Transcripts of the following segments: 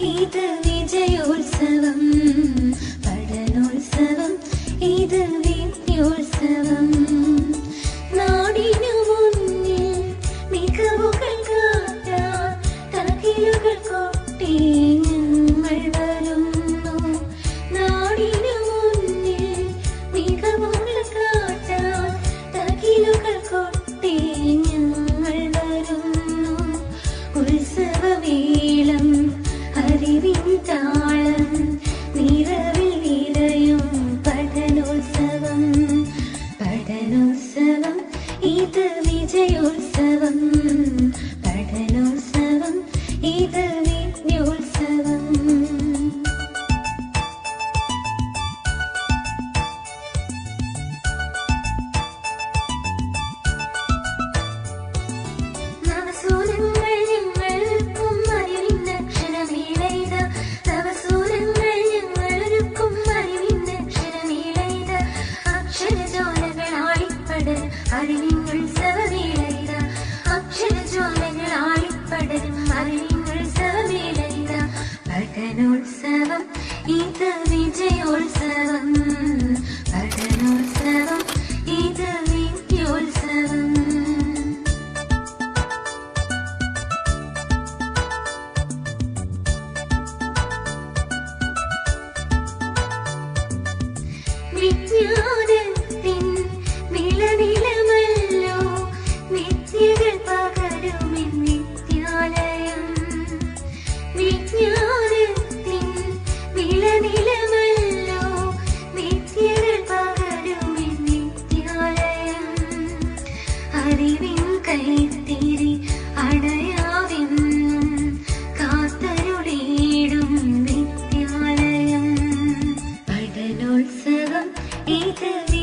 ഇത് വിജയോത്സവം. അറിവിൻ ഉത്സവമേളയിത അക്ഷരജ്വാലകൾ ആളിപ്പടരും അറിവിൻ ഉത്സവമേളയിത പഠനോത്സവം ഇത് വിജയോത്സവം പഠനോത്സവം ഇത് വിദ്യോത്സവം വിജ്ഞാന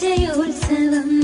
جاي يقول سلام